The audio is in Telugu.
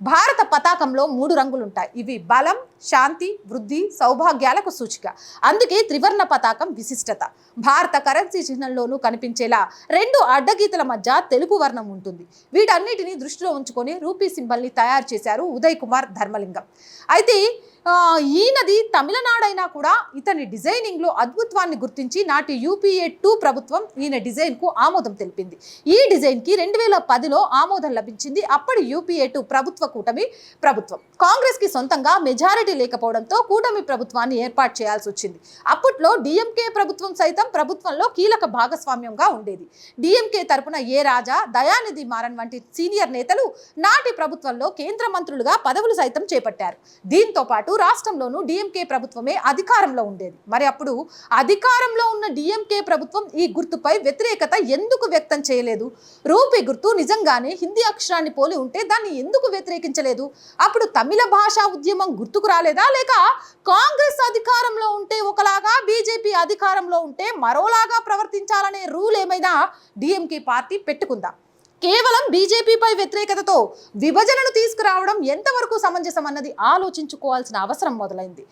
భారత పతాకంలో మూడు రంగులుంటాయి. ఇవి బలం శాంతి వృద్ధి సౌభాగ్యాలకు సూచిక. అందుకే త్రివర్ణ పతాకం విశిష్టత. భారత కరెన్సీ చిహ్నంలోనూ కనిపించేలా రెండు అడ్డగీతల మధ్య తెలుపు వర్ణం ఉంటుంది. వీటన్నిటిని దృష్టిలో ఉంచుకొని రూపీ సింబల్ని తయారు చేశారు ఉదయ్ కుమార్ ధర్మలింగం. అయితే ఈయనది తమిళనాడైనా కూడా ఇతని డిజైనింగ్లో అద్భుత్వాన్ని గుర్తించి నాటి యూపీఏ టూ ప్రభుత్వం ఈయన డిజైన్కు ఆమోదం తెలిపింది. ఈ డిజైన్కి రెండు వేల పదిలో ఆమోదం లభించింది. అప్పటి యూపీఏ టూ ప్రభుత్వ కూటమి ప్రభుత్వం. కాంగ్రెస్కి సొంతంగా మెజారిటీ లేకపోవడంతో కూటమి ప్రభుత్వాన్ని ఏర్పాటు చేయాల్సి వచ్చింది. అప్పట్లో డిఎంకే ప్రభుత్వం సైతం ప్రభుత్వంలో కీలక భాగస్వామ్యంగా ఉండేది. డిఎంకే తరపున ఏ రాజా దయానిధి మారన్ వంటి సీనియర్ నేతలు నాటి ప్రభుత్వంలో కేంద్ర మంత్రులుగా పదవులు సైతం చేపట్టారు. దీంతో పాటు రాష్ట్రంలోనూ డిఎంకే ప్రభుత్వమే అధికారంలో ఉండేది. మరి అప్పుడు అధికారంలో ఉన్న డిఎంకే ప్రభుత్వం ఈ గుర్తుపై వ్యతిరేకత ఎందుకు వ్యక్తం చేయలేదు? రూపీ గుర్తు నిజంగానే హిందీ అక్షరాన్ని పోలి ఉంటే దాన్ని ఎందుకు వ్యతిరేకించలేదు? అప్పుడు తమిళ భాషా ఉద్యమం గుర్తుకు రాలేదా? లేక కాంగ్రెస్ అధికారంలో ఉంటే ఒకలాగా బీజేపీ అధికారంలో ఉంటే మరోలాగా ప్రవర్తించాలనే రూల్ ఏమైనా డిఎంకే పార్టీ పెట్టుకుందా? కేవలం బీజేపీపై వ్యతిరేకతతో విభజనను తీసుకురావడం ఎంతవరకు సమంజసం అన్నది ఆలోచించుకోవాల్సిన అవసరం మొదలైంది.